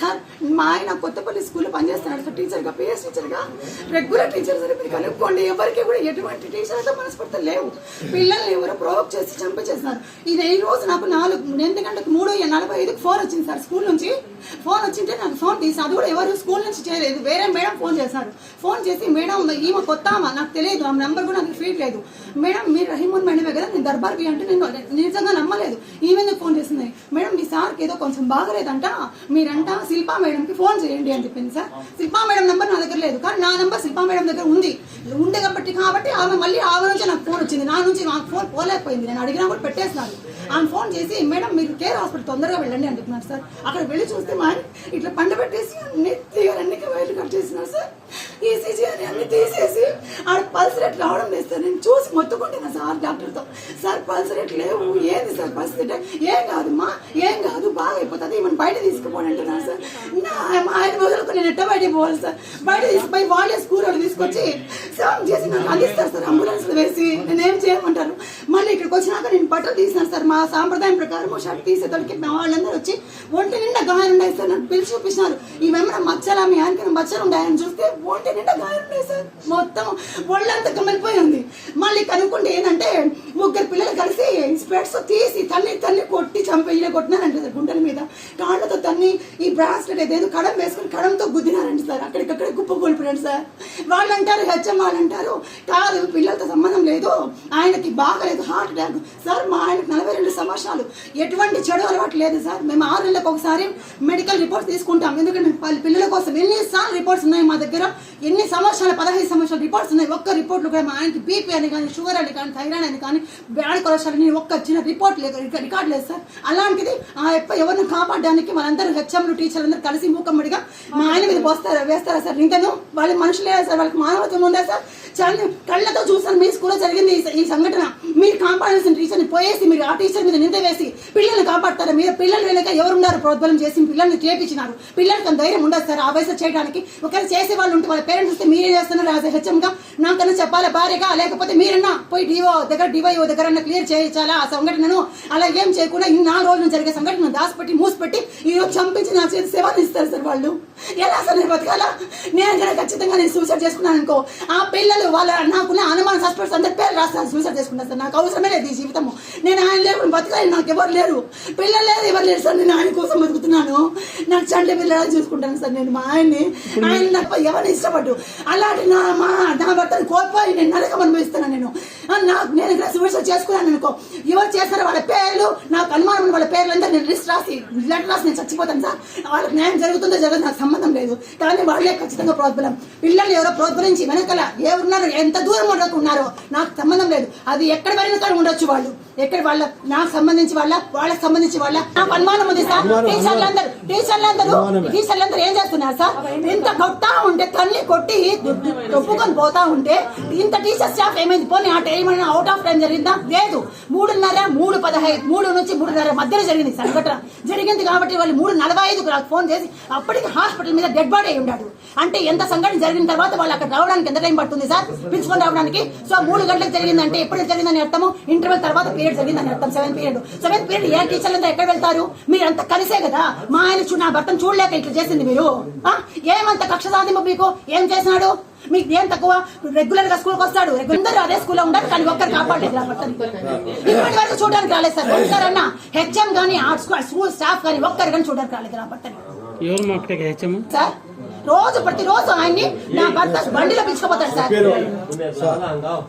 Sir మా ఆయన కొత్తపల్లి స్కూల్లో పనిచేస్తున్నాడు సార్ టీచర్గా పిఎస్ టీచర్గా రెగ్యులర్ టీచర్ సార్ మీరు కనుక్కోండి ఎవరికి కూడా ఎటువంటి టీచర్ అయితే మనస్ఫూర్తి లేవు. పిల్లల్ని ఎవరో ప్రొవోక్ చేసి చంపేసేస్తున్నారు ఇది ఈ రోజు నాకు నాలుగు ఎనిమిది గంటలకు మూడు నలభై ఐదుకు ఫోర్ వచ్చింది సార్ స్కూల్ నుంచి. ఫోన్ వచ్చింటే నాకు ఫోన్ తీసి అది కూడా ఎవరు స్కూల్ నుంచి చేయలేదు. వేరే మేడం ఫోన్ చేశారు. ఫోన్ చేసి మేడం ఈమె కొత్త నాకు తెలియదు ఆమె నెంబర్ కూడా నాకు ఫీడ్ లేదు. మేడం మీరు రహీమున్ మేడమే కదా నేను దర్బార్కి అంటే నేను నిజంగా నమ్మలేదు. ఈమె ఫోన్ చేసింది? మేడం మీ సార్కి ఏదో కొంచెం బాగలేదంట. మీరంట శిల్పా మేడంకి ఫోన్ చేయండి అని చెప్పింది సార్. శిల్పా మేడం నెంబర్ నా దగ్గర లేదు. కానీ నా నెంబర్ శిల్పా మేడం దగ్గర ఉంది. ఉంది కాబట్టి కాబట్టి ఆమె మళ్ళీ ఆమె నుంచి నాకు ఫోన్ వచ్చింది. నా నుంచి నాకు ఫోన్ పోలేకపోయింది. నేను అడిగినా కూడా పెట్టేస్తున్నాను ఆమె ఫోన్ చేసి మేడం మీరు కేర్ హాస్పిటల్ తొందరగా వెళ్ళండి అని చెప్పినారు సార్. అక్కడ వెళ్ళి చూస్తే మా మారి ఇట్లా పండ పెట్టేసి అన్ని తీగలన్నీ వైర్లు కట్ చేసినారు సార్. ఈసీజీ అని అన్ని తీసేసి ఆడ పల్స్ రేట్ రావడం లేదు సార్. నేను చూసి మొత్తుకుంటున్నా సార్ డాక్టర్తో. సార్ పల్స్ రేట్ లేవు. ఏంది సార్ పరిస్థితి ఏం కాదు మా ఏం కాదు బాగా అయిపోతుంది. ఈమెను బయట తీసుకుపోండి అంటున్నారు సార్. ఐదు మా ఆయన నేను ఎట్ట బయట పోవాలి సార్? బయట తీసుకుపోయి వాళ్ళే స్కూల్ వాళ్ళు తీసుకొచ్చి సేవ చేసి నాకు అందిస్తారు సార్. అంబులెన్స్ వేసి. నేనేం చేయమంటారు మా బట్టలు తీసినారు సార్. మా సాంప్రదాయం ప్రకారం షర్ట్ తీసేతోడికి మా వాళ్ళందరూ వచ్చి ఒంటి నిండా గాయం ఉన్నాయి సార్. నన్ను పిలిచి చూపించినారు ఈమెమన్నా మచ్చలా మీ ఆయనకి మచ్చలు ఉన్నాయని చూస్తే ఒంటి నిండా గాయం ఉన్నాయి సార్. మొత్తం ఒళ్ళంతా కమిలిపోయి ఉంది. మళ్ళీ కనుక్కుంటే ఏంటంటే ముగ్గురు పిల్లలు కలిసి స్పెట్స్ తీసి తన్ని తన్ని కొట్టి చంపేయ కొట్టినారంట సార్ గుండెల మీద. కాళ్ళతో తన్ని ఈ బ్రాస్లెట్ అయితే ఏదో కడం వేసుకుని కడంతో గుద్దినారంట సార్. అక్కడికక్కడ గుప్ప కోల్పోయాడు సార్. వాళ్ళు అంటారు హెచ్ఎం వాళ్ళు అంటారు కాదు పిల్లలతో సంబంధం లేదు ఆయనకి బాగలేదు హార్ట్ అటాక్ సార్ మా ఆయనకు నలభై రెండు సంవత్సరాలు. ఎటువంటి చెడు అలవాటు లేదు సార్. మేము ఆరు నెలలకు ఒకసారి మెడికల్ రిపోర్ట్స్ తీసుకుంటాం. ఎందుకంటే వాళ్ళ పిల్లల కోసం ఎన్నిసార్లు రిపోర్ట్స్ ఉన్నాయి మా దగ్గర. ఎన్ని సంవత్సరాలు పదహైదు సంవత్సరాల రిపోర్ట్స్ ఉన్నాయి. ఒక్క రిపోర్ట్లు కూడా మా ఆయనకి బీపీ అని కానీ షుగర్ అని కానీ థైరాయిడ్ అని కానీ బ్యాడ్ కొలెస్ట్రాల్ అని ఒక్క చిన్న రిపోర్ట్ లేదు. రికార్డ్ లేదు సార్ అలాంటిది ఆ యొక్క ఎవరిని కాపాడడానికి వాళ్ళందరూ హెచ్ఎంలు టీచర్లు అందరూ కలిసి మూకమ్మడిగా మా ఆయన మీద పోస్తారా వేస్తారా సార్ ఇంకను వాళ్ళ మనుషులే సార్ వాళ్ళకి మానవత్వం ఉందా సార్ చాలా కళ్ళతో చూసాను మీ స్కూల్లో జరిగింది ఈ- సంఘటన. మీరు కాపాడాల్సిన టీచర్ని పోయేసి మీరు ఆ టీచర్ మీద నింద వేసి పిల్లల్ని కాపాడతారు? మీరు పిల్లలు వెనక ఎవరున్నారు? ప్రోద్బలం చేసి పిల్లల్ని చేపించినారు. పిల్లలకి ధైర్యం ఉండదు సార్ ఆ వయసు చేయడానికి ఒకవేళ చేసే వాళ్ళు ఉంటే వాళ్ళ పేరెంట్స్ వస్తే మీరే చేస్తున్నారు యాజ్ హెచ్ఎంగా నాకన్నా చెప్పాలా భార్యగా లేకపోతే మీరన్నా? పోయి డిఓ దగ్గర డివైఓ దగ్గర క్లియర్ చేయించాలా ఆ సంఘటనను? అలా ఏం చేయకుండా ఇన్ని నాలుగు రోజులు జరిగే సంఘటన దాచిపెట్టి మూసిపెట్టి ఈ రోజు చంపించి నా చేతి సేవలు ఇస్తారు సార్ వాళ్ళు. ఎలా సార్ నేను బతకాలా? నేను కనుక ఖచ్చితంగా నేను సూసైడ్ చేసుకున్నాను అనుకో. ఆ పిల్లలు వాళ్ళ నాకున్న అనుమాన సస్పెక్ట్స్ అందరి పేరు రాస్తాను సూసైడ్ చేసుకుంటాను సార్. నాకు అవసరమే లేదు ఈ జీవితము. నేను ఆయన లేకుండా బతకాలి. నాకు ఎవరు లేరు. పిల్లలు లేదు ఎవరు లేరు సార్. నేను ఆయన కోసం బతుకుతున్నాను. నాకు చంటి పిల్లలు చూసుకుంటాను సార్ నేను? మా ఆయన్ని ఆయన నాకు ఎవరిని ఇష్టపడ్డు? అలాంటి నా మా నా భర్తను కోల్పోయి నేను నరకం అనుభవిస్తాను నేను. నాకు నేను ఇక్కడ సూసైడ్ చేసుకున్నాను అనుకో. ఎవరు చేస్తారో వాళ్ళ పేర్లు నాకు అనుమానం వాళ్ళ పేర్లు అంతా నేను లిస్ట్ రాసి లెటర్ రాసి నేను చచ్చిపోతాను సార్. వాళ్ళకి న్యాయం జరుగుతుందో జరగదు. నాకు సంబంధం లేదు. కానీ వాళ్ళే ఖచ్చితంగా ప్రోద్బలం. పిల్లలు ఎవరో ప్రోద్బలించి వెనకాల ఎవరున్నారు ఎంత దూరం ఉండకు ఉన్నారో నాకు సంబంధం లేదు. అది ఎక్కడ వెళ్ళిన కాడ ఉండొచ్చు వాళ్ళు. ఎక్కడ వాళ్ళ నాకు సంబంధించి వాళ్ళ వాళ్ళకి సంబంధించి వాళ్ళ. నాకు అనుమానం ఉంది సార్. టీచర్లు అందరూ టీచర్లు అందరూ టీచర్లు అందరూ ఏం చేస్తున్నారు సార్? ఇంత కొట్టా ఉంటే తల్లి కొట్టి తొప్పుకొని పోతా ఉంటే ఇంత టీచర్ స్టాఫ్ ఏమైంది? పోనీ ఆ టైం అవుట్ ఆఫ్ టైం జరిగిందా? లేదు. మూడున్నర మూడు పదహైదు మూడు నుంచి మూడున్నర మధ్యలో జరిగింది సంఘటన జరిగింది కాబట్టి వాళ్ళు మూడు నలభై ఐదుకు నాకు ఫోన్ చేసి అప్పటికి హాస్పిటల్ మీద డెడ్ బాడీ ఉన్నాడు. అంటే ఎంత సంఘటన జరిగిన తర్వాత వాళ్ళు అక్కడ రావడానికి ఎంత టైం పడుతుంది సార్? పిలుచుకొని రావడానికి? సో మూడు గంటలకు జరిగిందంటే ఎప్పుడు జరిగిందని అర్థము? ఇంటర్వెల్ తర్వాత పీరియడ్ జరిగిందని అర్థం. సెవెన్ పీరియడ్ సెవెంత్ పీరియడ్ ఏ టీచర్లు అంతా ఎక్కడ వెళ్తారు? మీరంతా కలిసే కదా? మా ఆయన నా భర్తను చూడలేక ఇట్లా చేసింది మీరు. ఏమంత కక్ష సాధింపు మీకు? ఏం చేసినాడు? మీకు ఏం తక్కువ రెగ్యులర్గా స్కూల్కి వస్తాడు. అందరూ అదే స్కూల్లో ఉంటారు కానీ ఒక్కరు కాపాడలేదు. ఇప్పటి వరకు చూడడానికి రాలేదు సార్. ఒక్కరన్నా హెచ్ఎం కానీ ఆ స్కూల్ స్టాఫ్ కానీ ఒక్కరు కానీ చూడడానికి రాలేదు నా భర్తని ఎవరు మాకు హెచ్చము సార్ రోజు ప్రతిరోజు ఆయన్ని నా భర్త బండిలో పిలుచుకుపోతాడు సార్.